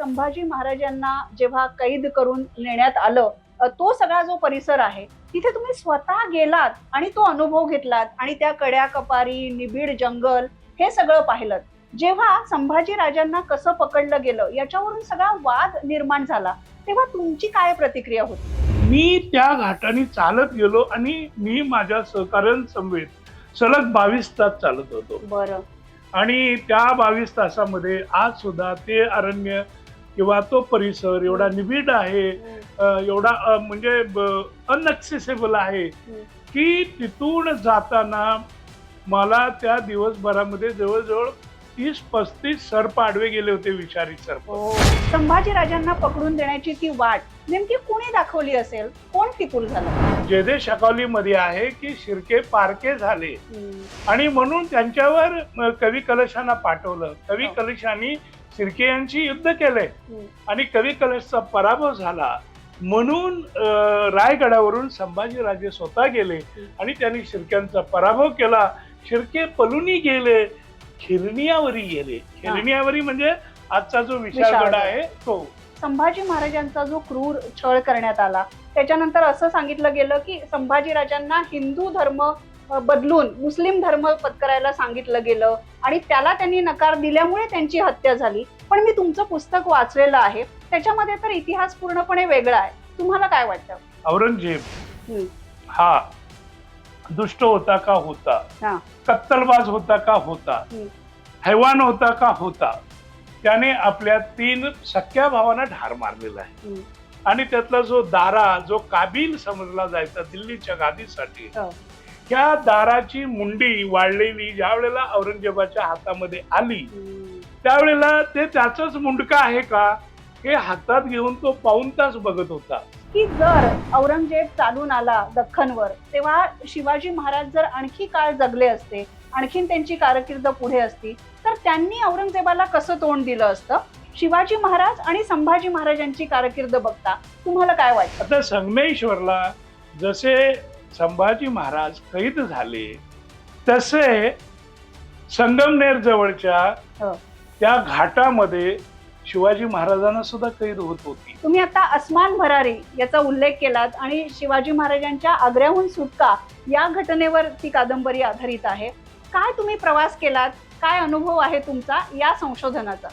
संभाजी महाराजांना जेव्हा कैद करून नेण्यात आलं तो सगळा जो परिसर आहे तिथे तुम्ही स्वतः गेलात आणि तो अनुभव घेतलात आणि त्या कड्या कपारी निबिड जंगल हे सगळं पाहिलं जेव्हा संभाजी राजांना कसं पकडलं गेलं याच्यावरून सगळा वाद निर्माण झाला. तेव्हा तुमची काय प्रतिक्रिया होती? मी त्या घाटाने चालत गेलो आणि मी माझ्या सहकाऱ्यांसमवेत सलग बावीस तास चालत होतो. बरं. आणि त्या बावीस तासामध्ये आज सुद्धा ते अरण्य किंवा तो परिसर एवढा निबिड आहे अ, एवढा म्हणजे अनएक्सेसेबल आहे की तिथून जाताना मला त्या दिवसभरामध्ये जवळजवळ तीस पस्तीस सर्प आडवे गेले होते विषारी सर्प. हो. संभाजी राजांना पकडून देण्याची ती वाट नेमकी कोणी दाखवली असेल? कोण फितूर झालं? जे जे शकावलीमध्ये आहे की शिर्के पारके झाले. आणि म्हणून त्यांच्यावर कवी कलशांना पाठवलं. कवी हो. कलशांनी शिर्के यांची युद्ध केले हम्म. आणि कवी कलशचा पराभव झाला म्हणून रायगडावरून संभाजीराजे स्वतः गेले आणि त्यांनी शिर्क्यांचा पराभव केला. शिर्के पलुनी गेले खिरनियावरी गेले. खिरनियावरी म्हणजे आजचा जो विशाळगड. आहे तो. संभाजी महाराजांचा जो क्रूर छळ करण्यात आला त्याच्यानंतर असं सांगितलं गेलं की संभाजी राजांना हिंदू धर्म बदलून मुस्लिम धर्म पत्करायला सांगितलं गेलं आणि त्याला त्यांनी नकार दिल्यामुळे त्यांची हत्या झाली पण मी तुमचं पुस्तक वाचलेलं आहे त्याच्यामध्ये तर इतिहास पूर्णपणे वेगळा आहे तुम्हाला काय वाटतं औरंगजेब. हा दुष्ट होता का होता हा. कत्तलबाज होता का होता. हैवान होता का होता त्याने आपल्या तीन सख्या भावांना ठार मारलेला आहे. आणि त्यातला जो दारा जो काबिल समजला जायचा दिल्लीच्या गादीसाठी हो. त्या दाराची मुंडी वाढलेली ज्या वेळेला औरंगजेबाच्या हातामध्ये आली त्यावेळेला ते त्याच मुंडका आहे का? हे हातात घेऊन तो पाऊन तास बघत होता. की जर औरंगजेब चालून आला दख्खनवर तेव्हा शिवाजी महाराज जर आणखी काळ जगले असते आणखीन त्यांची कारकीर्द पुढे असती तर त्यांनी औरंगजेबाला कसं तोंड दिलं असतं? शिवाजी महाराज आणि संभाजी महाराजांची कारकीर्द बघता तुम्हाला काय वाटतं? आता संगमेश्वरला जसे संभाजी महाराज कैद झाले तसे संगमनेर जवळच्या हो. त्या घाटामध्ये शिवाजी महाराजांना सुद्धा कैद होत होती. तुम्ही आता अस्मान भरारी याचा उल्लेख केलात आणि शिवाजी महाराजांच्या आग्र्याहून सुटका या घटनेवर ती कादंबरी आधारित आहे. काय तुम्ही प्रवास केलात? काय अनुभव आहे तुमचा या संशोधनाचा?